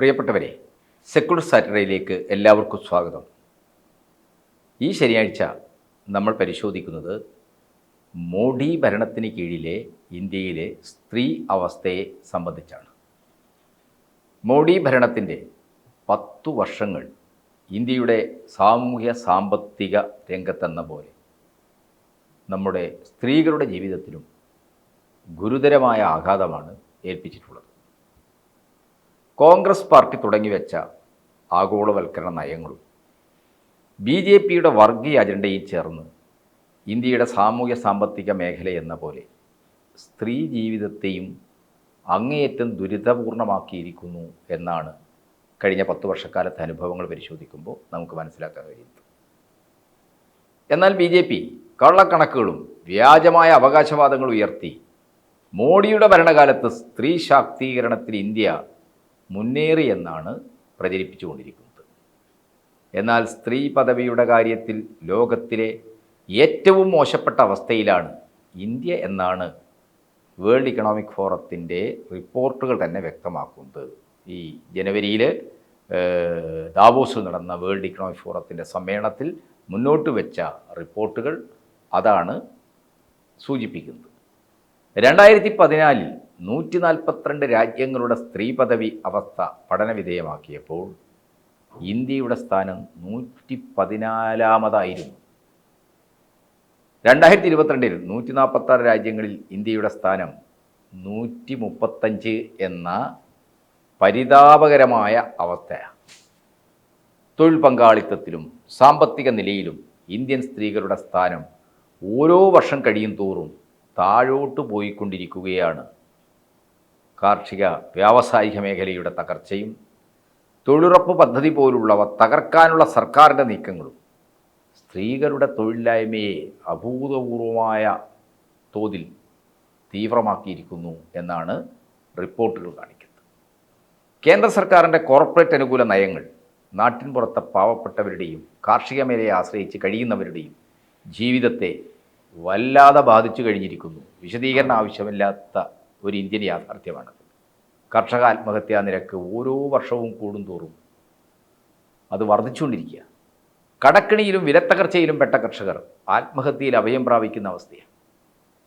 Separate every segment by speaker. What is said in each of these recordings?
Speaker 1: പ്രിയപ്പെട്ടവരെ സെക്കുലർ സാറ്റർഡേയിലേക്ക് എല്ലാവർക്കും സ്വാഗതം. ഈ ശനിയാഴ്ച നമ്മൾ പരിശോധിക്കുന്നത് മോഡി ഭരണത്തിന് കീഴിലെ ഇന്ത്യയിലെ സ്ത്രീ അവസ്ഥയെ സംബന്ധിച്ചാണ്. മോഡി ഭരണത്തിന്റെ പത്തു വർഷങ്ങൾ ഇന്ത്യയുടെ സാമൂഹ്യ സാമ്പത്തിക രംഗത്തെന്ന പോലെ നമ്മുടെ സ്ത്രീകളുടെ ജീവിതത്തിലും ഗുരുതരമായ ആഘാതമാണ് ഏൽപ്പിച്ചിട്ടുള്ളത്. കോൺഗ്രസ് പാർട്ടി തുടങ്ങി വെച്ച ആഗോളവൽക്കരണ നയങ്ങളും ബി ജെ പിയുടെ വർഗീയ അജണ്ടയിൽ ചേർന്ന് ഇന്ത്യയുടെ സാമൂഹ്യ സാമ്പത്തിക മേഖല എന്ന പോലെ സ്ത്രീ ജീവിതത്തെയും അങ്ങേയറ്റം ദുരിതപൂർണമാക്കിയിരിക്കുന്നു എന്നാണ് കഴിഞ്ഞ പത്ത് വർഷക്കാലത്തെ അനുഭവങ്ങൾ പരിശോധിക്കുമ്പോൾ നമുക്ക് മനസ്സിലാക്കാൻ കഴിയുന്നത്. എന്നാൽ ബി ജെ പി കള്ളക്കണക്കുകളും വ്യാജമായ അവകാശവാദങ്ങളും ഉയർത്തി മോഡിയുടെ ഭരണകാലത്ത് സ്ത്രീ ശാക്തീകരണത്തിൽ ഇന്ത്യ മുന്നേറി എന്നാണ് പ്രചരിപ്പിച്ചുകൊണ്ടിരിക്കുന്നത്. എന്നാൽ സ്ത്രീ പദവിയുടെ കാര്യത്തിൽ ലോകത്തിലെ ഏറ്റവും മോശപ്പെട്ട അവസ്ഥയിലാണ് ഇന്ത്യ എന്നാണ് വേൾഡ് ഇക്കണോമിക് ഫോറത്തിന്റെ റിപ്പോർട്ടുകൾ തന്നെ വ്യക്തമാക്കുന്നത്. ഈ ജനുവരിയിൽ ദാവോസിൽ നടന്ന വേൾഡ് ഇക്കണോമിക് ഫോറത്തിന്റെ സമ്മേളനത്തിൽ മുന്നോട്ട് വെച്ച റിപ്പോർട്ടുകൾ അതാണ് സൂചിപ്പിക്കുന്നത്. രണ്ടായിരത്തി പതിനാലിൽ നൂറ്റി നാൽപ്പത്തിരണ്ട് രാജ്യങ്ങളുടെ സ്ത്രീ പദവി അവസ്ഥ പഠനവിധേയമാക്കിയപ്പോൾ ഇന്ത്യയുടെ സ്ഥാനം നൂറ്റി പതിനാലാമതായിരുന്നു രണ്ടായിരത്തി ഇരുപത്തിരണ്ടിൽ നൂറ്റി നാൽപ്പത്താറ് രാജ്യങ്ങളിൽ ഇന്ത്യയുടെ സ്ഥാനം നൂറ്റി മുപ്പത്തഞ്ച് എന്ന പരിതാപകരമായ അവസ്ഥയാണ്. തൊഴിൽ പങ്കാളിത്തത്തിലും സാമ്പത്തിക നിലയിലും ഇന്ത്യൻ സ്ത്രീകളുടെ സ്ഥാനം ഓരോ വർഷം കഴിയും തോറും താഴോട്ട് പോയിക്കൊണ്ടിരിക്കുകയാണ് കാർഷിക വ്യാവസായിക മേഖലയുടെ തകർച്ചയും തൊഴിലുറപ്പ് പദ്ധതി പോലുള്ളവ തകർക്കാനുള്ള സർക്കാരിന്റെ നീക്കങ്ങളും സ്ത്രീകളുടെ തൊഴിലില്ലായ്മയെ അഭൂതപൂർവമായ തോതിൽ തീവ്രമാക്കിയിരിക്കുന്നു എന്നാണ് റിപ്പോർട്ടുകൾ കാണിക്കുന്നത്. കേന്ദ്ര സർക്കാരിന്റെ കോർപ്പറേറ്റ് അനുകൂല നയങ്ങൾ നാട്ടിൻ പുറത്തെ പാവപ്പെട്ടവരുടെയും കാർഷിക മേഖലയെ ആശ്രയിച്ച് കഴിയുന്നവരുടെയും ജീവിതത്തെ വല്ലാതെ ബാധിച്ചു കഴിഞ്ഞിരിക്കുന്നു. വിശദീകരണം ആവശ്യമില്ലാത്ത ഒരു ഇന്ത്യൻ യാഥാർത്ഥ്യമാണ്. കർഷക ആത്മഹത്യാ നിരക്ക് ഓരോ വർഷവും കൂടുന്തോറും അത് വർദ്ധിച്ചുകൊണ്ടിരിക്കുക കടക്കിണിയിലും വിലത്തകർച്ചയിലും പെട്ട കർഷകർ ആത്മഹത്യയിൽ അഭയം പ്രാപിക്കുന്ന അവസ്ഥയാണ്.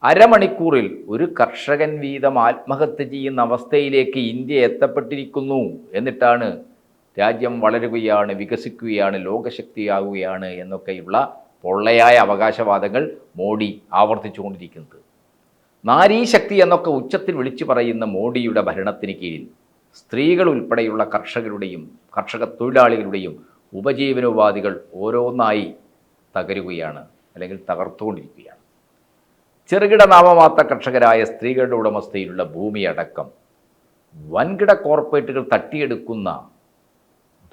Speaker 1: അരമണിക്കൂറിൽ ഒരു കർഷകൻ വീതം ആത്മഹത്യ ചെയ്യുന്ന അവസ്ഥയിലേക്ക് ഇന്ത്യ എത്തപ്പെട്ടിരിക്കുന്നു എന്നിട്ടാണ് രാജ്യം വളരുകയാണ് വികസിക്കുകയാണ് ലോകശക്തിയാകുകയാണ് എന്നൊക്കെയുള്ള പൊള്ളയായ അവകാശവാദങ്ങൾ മോഡി ആവർത്തിച്ചുകൊണ്ടിരിക്കുന്നത്. നാരീശക്തി എന്നൊക്കെ ഉച്ചത്തിൽ വിളിച്ചു പറയുന്ന മോഡിയുടെ ഭരണത്തിന് കീഴിൽ സ്ത്രീകൾ ഉൾപ്പെടെയുള്ള കർഷകരുടെയും കർഷക തൊഴിലാളികളുടെയും ഉപജീവനോപാധികൾ ഓരോന്നായി തകരുകയാണ് അല്ലെങ്കിൽ തകർത്തുകൊണ്ടിരിക്കുകയാണ്. ചെറുകിട നാമമാത്ര കർഷകരായ സ്ത്രീകളുടെ ഉടമസ്ഥയിലുള്ള ഭൂമി അടക്കം വൻകിട കോർപ്പറേറ്റുകൾ തട്ടിയെടുക്കുന്ന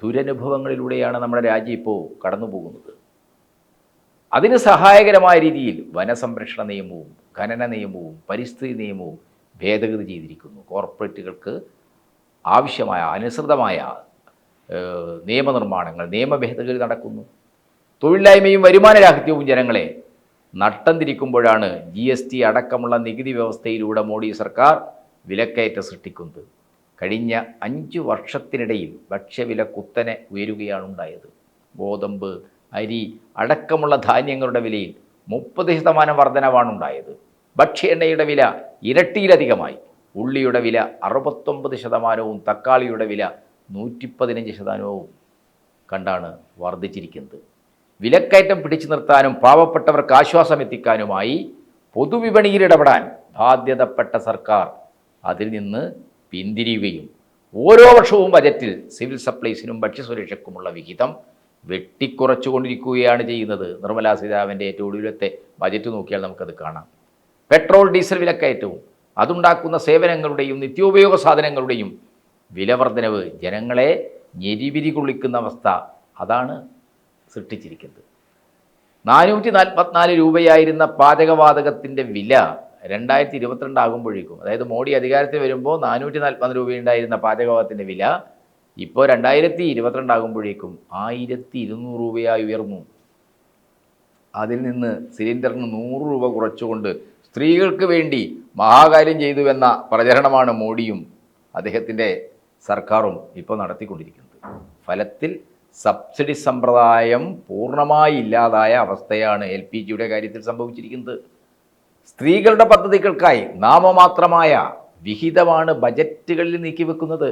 Speaker 1: ദുരനുഭവങ്ങളിലൂടെയാണ് നമ്മുടെ രാജ്യം ഇപ്പോൾ കടന്നു പോകുന്നത് അതിന് സഹായകരമായ രീതിയിൽ വനസംരക്ഷണ നിയമവും ഖനന നിയമവും പരിസ്ഥിതി നിയമവും ഭേദഗതി ചെയ്തിരിക്കുന്നു. കോർപ്പറേറ്റുകൾക്ക് ആവശ്യമായ അനുസൃതമായ നിയമനിർമ്മാണങ്ങൾ നിയമ ഭേദഗതി നടക്കുന്നു. തൊഴിലില്ലായ്മയും വരുമാനരാഹിത്യവും ജനങ്ങളെ നട്ടം തിരിക്കുമ്പോഴാണ് ജി എസ് ടി അടക്കമുള്ള നികുതി വ്യവസ്ഥയിലൂടെ മോഡി സർക്കാർ വിലക്കയറ്റം സൃഷ്ടിക്കുന്നത്. കഴിഞ്ഞ അഞ്ച് വർഷത്തിനിടയിൽ ഭക്ഷ്യവില കുത്തനെ ഉയരുകയാണ് ഉണ്ടായത്. ഗോതമ്പ് അരി അടക്കമുള്ള ധാന്യങ്ങളുടെ വിലയിൽ മുപ്പത് ശതമാനം വർധനവാണ് ഉണ്ടായത്. ഭക്ഷ്യ വില ഇരട്ടിയിലധികമായി. ഉള്ളിയുടെ വില അറുപത്തൊമ്പത് ശതമാനവും തക്കാളിയുടെ വില നൂറ്റി പതിനഞ്ച് ശതമാനവും കണ്ടാണ് വർദ്ധിച്ചിരിക്കുന്നത് വിലക്കയറ്റം പിടിച്ചു നിർത്താനും പാവപ്പെട്ടവർക്ക് ആശ്വാസം എത്തിക്കാനുമായി പൊതുവിപണിയിൽ ഇടപെടാൻ ബാധ്യതപ്പെട്ട സർക്കാർ അതിൽ നിന്ന് പിന്തിരിയുകയും ഓരോ വർഷവും ബജറ്റിൽ സിവിൽ സപ്ലൈസിനും ഭക്ഷ്യസുരക്ഷയ്ക്കുമുള്ള വിഹിതം വെട്ടിക്കുറച്ചുകൊണ്ടിരിക്കുകയാണ് ചെയ്യുന്നത്. നിർമ്മലാ സീതാരാമന്റെ ഏറ്റവും ഒടുവിലത്തെ ബജറ്റ് നോക്കിയാൽ നമുക്കത് കാണാം. പെട്രോൾ ഡീസൽ വിലക്കയറ്റവും അതുണ്ടാക്കുന്ന സേവനങ്ങളുടെയും നിത്യോപയോഗ സാധനങ്ങളുടെയും വിലവർധനവ് ജനങ്ങളെ ഞെരിവിരി കൊള്ളിക്കുന്ന അവസ്ഥ അതാണ് സൃഷ്ടിച്ചിരിക്കുന്നത്. നാനൂറ്റി നാൽപ്പത്തിനാല് രൂപയായിരുന്ന പാചകവാതകത്തിന്റെ വില രണ്ടായിരത്തി ഇരുപത്തിരണ്ട് ആകുമ്പോഴേക്കും അതായത് മോഡി അധികാരത്തിൽ വരുമ്പോൾ നാനൂറ്റി നാൽപ്പത് രൂപയുണ്ടായിരുന്ന പാചകവാതകത്തിന്റെ വില ഇപ്പോൾ രണ്ടായിരത്തി ഇരുപത്തിരണ്ട് ആകുമ്പോഴേക്കും ആയിരത്തി ഇരുന്നൂറ് രൂപയായി ഉയർന്നു. അതിൽ നിന്ന് സിലിണ്ടറിന് നൂറ് രൂപ കുറച്ചുകൊണ്ട് സ്ത്രീകൾക്ക് വേണ്ടി മഹാകാര്യം ചെയ്തുവെന്ന പ്രചരണമാണ് മോഡിയും അദ്ദേഹത്തിന്റെ സർക്കാരും ഇപ്പോൾ നടത്തിക്കൊണ്ടിരിക്കുന്നത്. ഫലത്തിൽ സബ്സിഡി സമ്പ്രദായം പൂർണമായി ഇല്ലാതായ അവസ്ഥയാണ് എൽ പി ജിയുടെ കാര്യത്തിൽ സംഭവിച്ചിരിക്കുന്നത്. സ്ത്രീകളുടെ പദ്ധതികൾക്കായി നാമമാത്രമായ വിഹിതമാണ് ബജറ്റുകളിൽ നീക്കിവെക്കുന്നത്.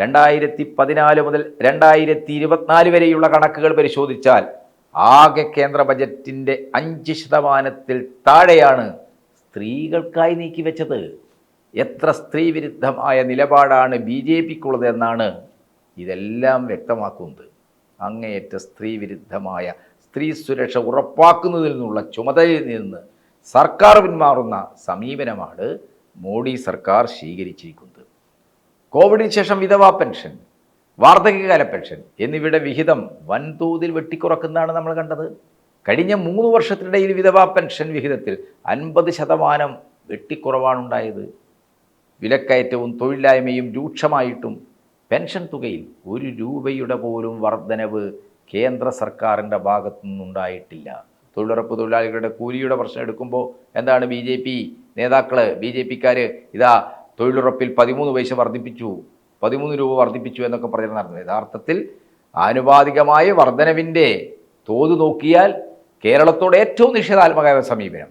Speaker 1: രണ്ടായിരത്തി പതിനാല് മുതൽ രണ്ടായിരത്തി ഇരുപത്തിനാല് വരെയുള്ള കണക്കുകൾ പരിശോധിച്ചാൽ ആകെ കേന്ദ്ര ബജറ്റിന്റെ അഞ്ച് ശതമാനത്തിൽ താഴെയാണ് സ്ത്രീകൾക്കായി നീക്കിവെച്ചത് എത്ര സ്ത്രീവിരുദ്ധമായ നിലപാടാണ് ബി ജെ പിക്കുള്ളത് എന്നാണ് ഇതെല്ലാം വ്യക്തമാക്കുന്നത്. അങ്ങേയറ്റ സ്ത്രീവിരുദ്ധമായ സ്ത്രീ സുരക്ഷ ഉറപ്പാക്കുന്നതിൽ നിന്നുള്ള ചുമതലയിൽ നിന്ന് സർക്കാർ പിന്മാറുന്ന സമീപനമാണ് മോഡി സർക്കാർ സ്വീകരിച്ചിരിക്കുന്നത്. കോവിഡിന് ശേഷം വിധവാ പെൻഷൻ വാർദ്ധക്യകാല പെൻഷൻ എന്നിവയുടെ വിഹിതം വൻതോതിൽ വെട്ടിക്കുറക്കുന്നതാണ് നമ്മൾ കണ്ടത്. കഴിഞ്ഞ മൂന്ന് വർഷത്തിനിടയിൽ വിധവാ പെൻഷൻ വിഹിതത്തിൽ അൻപത് ശതമാനം വെട്ടിക്കുറവാണുണ്ടായത്. വിലക്കയറ്റവും തൊഴിലില്ലായ്മയും രൂക്ഷമായിട്ടും പെൻഷൻ തുകയിൽ ഒരു രൂപയുടെ പോലും വർധനവ് കേന്ദ്ര സർക്കാരിന്റെ ഭാഗത്തു നിന്നുണ്ടായിട്ടില്ല. തൊഴിലുറപ്പ് തൊഴിലാളികളുടെ കൂലിയുടെ പ്രശ്നം എടുക്കുമ്പോൾ എന്താണ് ബി നേതാക്കൾ ബി ജെ പിക്കാർ ഇതാ തൊഴിലുറപ്പിൽ പതിമൂന്ന് പൈസ വർദ്ധിപ്പിച്ചു. പതിമൂന്ന് രൂപ വർദ്ധിപ്പിച്ചു എന്നൊക്കെ പറഞ്ഞ് നടന്നത്. യഥാർത്ഥത്തിൽ ആനുപാതികമായ വർധനവിന്റെ തോത് നോക്കിയാൽ കേരളത്തോട് ഏറ്റവും നിഷേധാത്മകമായ സമീപനം.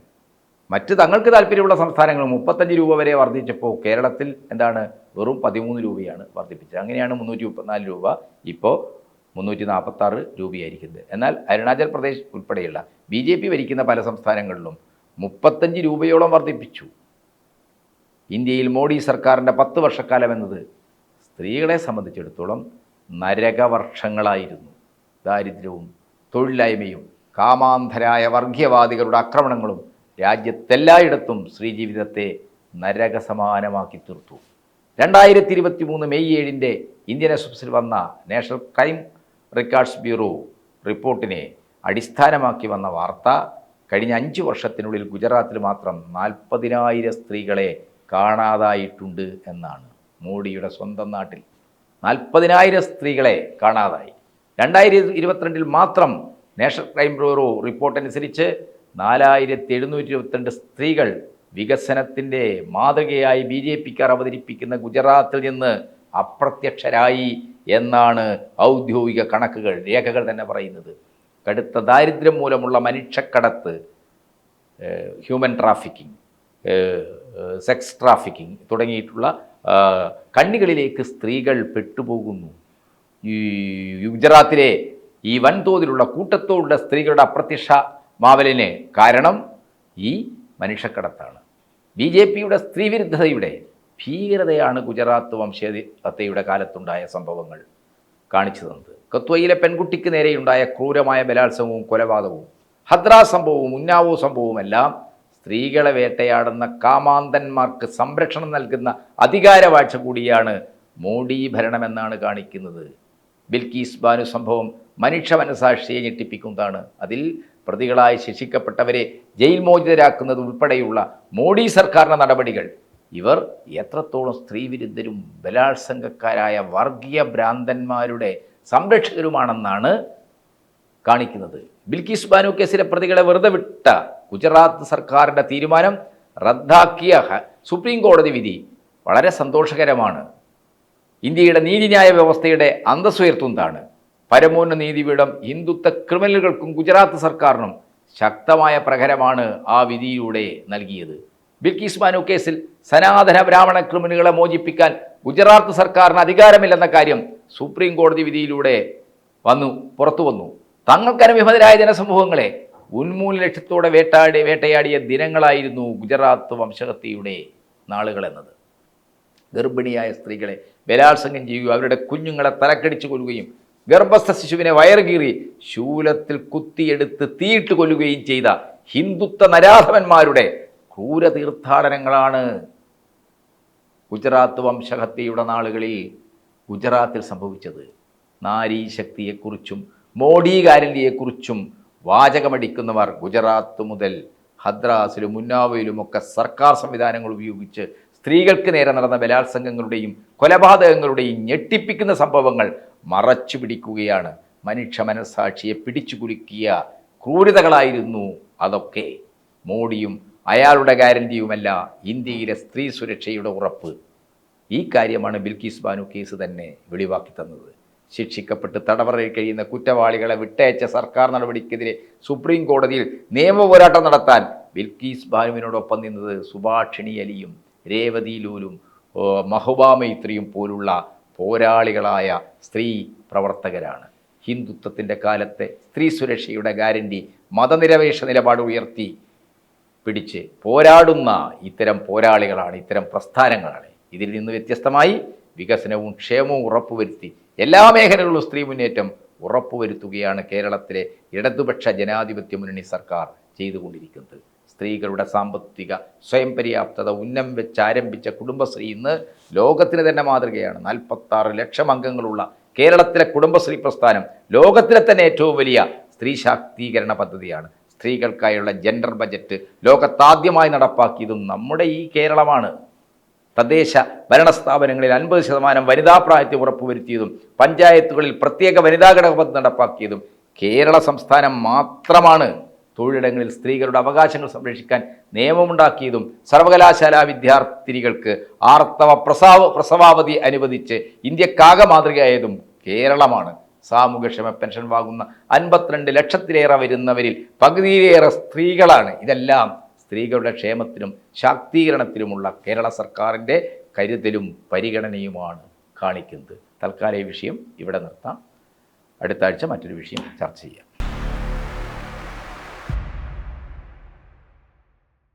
Speaker 1: മറ്റ് തങ്ങൾക്ക് താല്പര്യമുള്ള സംസ്ഥാനങ്ങൾ മുപ്പത്തഞ്ച് രൂപ വരെ വർദ്ധിച്ചപ്പോൾ കേരളത്തിൽ എന്താണ്? വെറും പതിമൂന്ന് രൂപയാണ് വർദ്ധിപ്പിച്ചത്. അങ്ങനെയാണ് മുന്നൂറ്റി മുപ്പത്തിനാല് രൂപ ഇപ്പോൾ മുന്നൂറ്റി നാൽപ്പത്താറ് രൂപയായിരിക്കുന്നത്. എന്നാൽ അരുണാചൽ പ്രദേശ് ഉൾപ്പെടെയുള്ള ബി ഭരിക്കുന്ന പല സംസ്ഥാനങ്ങളിലും മുപ്പത്തഞ്ച് രൂപയോളം വർദ്ധിപ്പിച്ചു. ഇന്ത്യയിൽ മോഡി സർക്കാരിന്റെ പത്ത് വർഷക്കാലം എന്നത് സ്ത്രീകളെ സംബന്ധിച്ചിടത്തോളം നരകവർഷങ്ങളായിരുന്നു. ദാരിദ്ര്യവും തൊഴിലില്ലായ്മയും കാമാന്ധരായ വർഗീയവാദികളുടെ ആക്രമണങ്ങളും രാജ്യത്തെല്ലായിടത്തും സ്ത്രീജീവിതത്തെ നരകസമാനമാക്കി തീർത്തു. രണ്ടായിരത്തി ഇരുപത്തി മൂന്ന് മെയ് ഏഴിന്റെ ഇന്ത്യൻ എക്സ്പ്രസിൽ വന്ന നാഷണൽ ക്രൈം റെക്കോർഡ്സ് ബ്യൂറോ റിപ്പോർട്ടിനെ അടിസ്ഥാനമാക്കി വന്ന വാർത്ത കഴിഞ്ഞ അഞ്ച് വർഷത്തിനുള്ളിൽ ഗുജറാത്തിൽ മാത്രം നാൽപ്പതിനായിരം സ്ത്രീകളെ കാണാതായിട്ടുണ്ട് എന്നാണ് മോഡിയുടെ സ്വന്തം നാട്ടിൽ. നാൽപ്പതിനായിരം സ്ത്രീകളെ കാണാതായി. രണ്ടായിരത്തി ഇരുപത്തിരണ്ടിൽ മാത്രം നാഷണൽ ക്രൈം ബ്യൂറോ റിപ്പോർട്ട് അനുസരിച്ച് നാലായിരത്തി എഴുന്നൂറ്റി ഇരുപത്തിരണ്ട് സ്ത്രീകൾ വികസനത്തിന്റെ മാതൃകയായി ബി ജെ പിക്കാർ അവതരിപ്പിക്കുന്ന ഗുജറാത്തിൽ നിന്ന് അപ്രത്യക്ഷരായി എന്നാണ് ഔദ്യോഗിക കണക്കുകൾ രേഖകൾ തന്നെ പറയുന്നത്. കടുത്ത ദാരിദ്ര്യം മൂലമുള്ള മനുഷ്യക്കടത്ത് ഹ്യൂമൻ ട്രാഫിക്കിംഗ്. സെക്സ് ട്രാഫിക്കിംഗ് തുടങ്ങിയിട്ടുള്ള കണ്ണികളിലേക്ക് സ്ത്രീകൾ പെട്ടുപോകുന്നു. ഈ ഗുജറാത്തിലെ ഈ വൻതോതിലുള്ള കൂട്ടത്തോടുള്ള സ്ത്രീകളുടെ അപ്രത്യക്ഷ മാവലിന് കാരണം ഈ മനുഷ്യക്കടത്താണ്. ബി ജെ പിയുടെ സ്ത്രീവിരുദ്ധതയുടെ ഭീകരതയാണ് ഗുജറാത്ത് വംശീയതയുടെ കാലത്തുണ്ടായ സംഭവങ്ങൾ കാണിച്ചു തന്നത്. കത്വയിലെ പെൺകുട്ടിക്ക് നേരെയുണ്ടായ ക്രൂരമായ ബലാത്സംഗവും കൊലപാതകവും ഹദ്ര സംഭവവും ഉന്നാവോ സംഭവവുമെല്ലാം സ്ത്രീകളെ വേട്ടയാടുന്ന കാമാന്തന്മാർക്ക് സംരക്ഷണം നൽകുന്ന അധികാരവാഴ്ച കൂടിയാണ് മോഡി ഭരണമെന്നാണ് കാണിക്കുന്നത്. ബിൽക്കീസ് ബാനു സംഭവം മനുഷ്യ മനസാക്ഷിയെ ഞെട്ടിപ്പിക്കുന്നതാണ്. അതിൽ പ്രതികളായി ശിക്ഷിക്കപ്പെട്ടവരെ ജയിൽ മോചിതരാക്കുന്നത് ഉൾപ്പെടെയുള്ള മോഡി സർക്കാരിന്റെ നടപടികൾ. ഇവർ എത്രത്തോളം സ്ത്രീവിരുദ്ധരും ബലാത്സംഗക്കാരായ വർഗീയ ഭ്രാന്തന്മാരുടെ സംരക്ഷകരുമാണെന്നാണ് കാണിക്കുന്നത്. ബിൽക്കീസ് ബാനു കേസിലെ പ്രതികളെ വെറുതെ വിട്ട ഗുജറാത്ത് സർക്കാരിന്റെ തീരുമാനം റദ്ദാക്കിയ സുപ്രീം കോടതി വിധി വളരെ സന്തോഷകരമാണ്. ഇന്ത്യയുടെ നീതിന്യായ വ്യവസ്ഥയുടെ അന്തസ്സുയർത്തുന്നതാണ്. പരമോന്നത നീതിപീഠം ഹിന്ദുത്വ ക്രിമിനലുകൾക്കും ഗുജറാത്ത് സർക്കാരിനും ശക്തമായ പ്രഹരമാണ് ആ വിധിയിലൂടെ നൽകിയത്. ബിൽക്കീസ് മാനു കേസിൽ സനാതന ബ്രാഹ്മണ ക്രിമിനലുകളെ മോചിപ്പിക്കാൻ ഗുജറാത്ത് സർക്കാരിന് അധികാരമില്ലെന്ന കാര്യം സുപ്രീം കോടതി വിധിയിലൂടെ വന്നു പുറത്തു വന്നു. തങ്ങൾക്കനുവിമതരായ ജനസമൂഹങ്ങളെ ഉന്മൂല ലക്ഷ്യത്തോടെ വേട്ടാടി വേട്ടയാടിയ ദിനങ്ങളായിരുന്നു ഗുജറാത്ത് വംശഹത്യയുടെ നാളുകളെന്നത്. ഗർഭിണിയായ സ്ത്രീകളെ ബലാത്സംഗം ചെയ്യുകയും അവരുടെ കുഞ്ഞുങ്ങളെ തലക്കടിച്ചു കൊല്ലുകയും ഗർഭസ്ഥ ശിശുവിനെ വയറുകീറി ശൂലത്തിൽ കുത്തിയെടുത്ത് തീയിട്ട് കൊല്ലുകയും ചെയ്ത ഹിന്ദുത്വ നരാധവന്മാരുടെ ക്രൂര തീർത്ഥാടനങ്ങളാണ് ഗുജറാത്ത് വംശഹത്യയുടെ നാളുകളിൽ ഗുജറാത്തിൽ സംഭവിച്ചത്. നാരീശക്തിയെക്കുറിച്ചും മോഡി ഗ്യാരണ്ടിയെക്കുറിച്ചും വാചകമടിക്കുന്നവർ ഗുജറാത്ത് മുതൽ ഹദ്രാസിലും ഉന്നാവയിലുമൊക്കെ സർക്കാർ സംവിധാനങ്ങൾ ഉപയോഗിച്ച് സ്ത്രീകൾക്ക് നേരെ നടന്ന ബലാത്സംഗങ്ങളുടെയും കൊലപാതകങ്ങളുടെയും ഞെട്ടിപ്പിക്കുന്ന സംഭവങ്ങൾ മറച്ചു പിടിക്കുകയാണ്. മനുഷ്യ മനസ്സാക്ഷിയെ പിടിച്ചു കുലുക്കിയ ക്രൂരതകളായിരുന്നു അതൊക്കെ. മോഡിയും അയാളുടെ ഗ്യാരണ്ടിയുമല്ല ഇന്ത്യയിലെ സ്ത്രീ സുരക്ഷയുടെ ഉറപ്പ്. ഈ കാര്യമാണ് ബിൽക്കീസ് ബാനു കേസ് തന്നെ വെളിവാക്കി തന്നത്. ശിക്ഷിക്കപ്പെട്ട് തടവറയിൽ കഴിയുന്ന കുറ്റവാളികളെ വിട്ടയച്ച സർക്കാർ നടപടിക്കെതിരെ സുപ്രീം കോടതിയിൽ നിയമ പോരാട്ടം നടത്താൻ ബിൽക്കീസ് ബാനുവിനോടൊപ്പം നിന്നത് സുഭാഷിണി അലിയും രേവതി ലൂലും മഹുബ മൈത്രിയും പോലുള്ള പോരാളികളായ സ്ത്രീ പ്രവർത്തകരാണ്. ഹിന്ദുത്വത്തിന്റെ കാലത്തെ സ്ത്രീ സുരക്ഷയുടെ ഗ്യാരണ്ടി മതനിരപേക്ഷ നിലപാട് ഉയർത്തി പിടിച്ച് പോരാടുന്ന ഇത്തരം പോരാളികളാണ് ഇത്തരം പ്രസ്ഥാനങ്ങളാണ്. ഇതിൽ നിന്ന് വ്യത്യസ്തമായി വികസനവും ക്ഷേമവും ഉറപ്പുവരുത്തി എല്ലാ മേഖലകളിലും സ്ത്രീ മുന്നേറ്റം ഉറപ്പുവരുത്തുകയാണ് കേരളത്തിലെ ഇടതുപക്ഷ ജനാധിപത്യ മുന്നണി സർക്കാർ ചെയ്തുകൊണ്ടിരിക്കുന്നത്. സ്ത്രീകളുടെ സാമ്പത്തിക സ്വയം പര്യാപ്തത ഉന്നം വെച്ച് ആരംഭിച്ച കുടുംബശ്രീ ഇന്ന് ലോകത്തിന് തന്നെ മാതൃകയാണ്. നാൽപ്പത്താറ് ലക്ഷം അംഗങ്ങളുള്ള കേരളത്തിലെ കുടുംബശ്രീ പ്രസ്ഥാനം ലോകത്തിലെ തന്നെ ഏറ്റവും വലിയ സ്ത്രീ ശാക്തീകരണ പദ്ധതിയാണ്. സ്ത്രീകൾക്കായുള്ള ജെൻഡർ ബജറ്റ് ലോകത്താദ്യമായി നടപ്പാക്കിയതും നമ്മുടെ ഈ കേരളമാണ്. തദ്ദേശ ഭരണ സ്ഥാപനങ്ങളിൽ അൻപത് ശതമാനം വനിതാ പ്രായത്തെ ഉറപ്പുവരുത്തിയതും പഞ്ചായത്തുകളിൽ പ്രത്യേക വനിതാ ഘടക പദ്ധതി നടപ്പാക്കിയതും കേരള സംസ്ഥാനം മാത്രമാണ് തൊഴിലിടങ്ങളിൽ സ്ത്രീകളുടെ അവകാശങ്ങൾ സംരക്ഷിക്കാൻ നിയമമുണ്ടാക്കിയതും സർവകലാശാല വിദ്യാർത്ഥിനികൾക്ക് ആർത്തവ പ്രസവ പ്രസവാവധി അനുവദിച്ച് ഇന്ത്യക്കാകെ മാതൃകയായതും കേരളമാണ്. സാമൂഹ്യക്ഷമ പെൻഷൻ വാങ്ങുന്ന അൻപത്തിരണ്ട് ലക്ഷത്തിലേറെ വരുന്നവരിൽ പകുതിയിലേറെ സ്ത്രീകളാണ്. ഇതെല്ലാം സ്ത്രീകളുടെ ക്ഷേമത്തിനും ശാക്തീകരണത്തിനുമുള്ള കേരള സർക്കാരിന്റെ കരുതലും പരിഗണനയുമാണ് കാണിക്കുന്നത്. തൽക്കാല ഈ വിഷയം ഇവിടെ നിർത്താം. അടുത്ത ആഴ്ച മറ്റൊരു വിഷയം ചർച്ച ചെയ്യാം.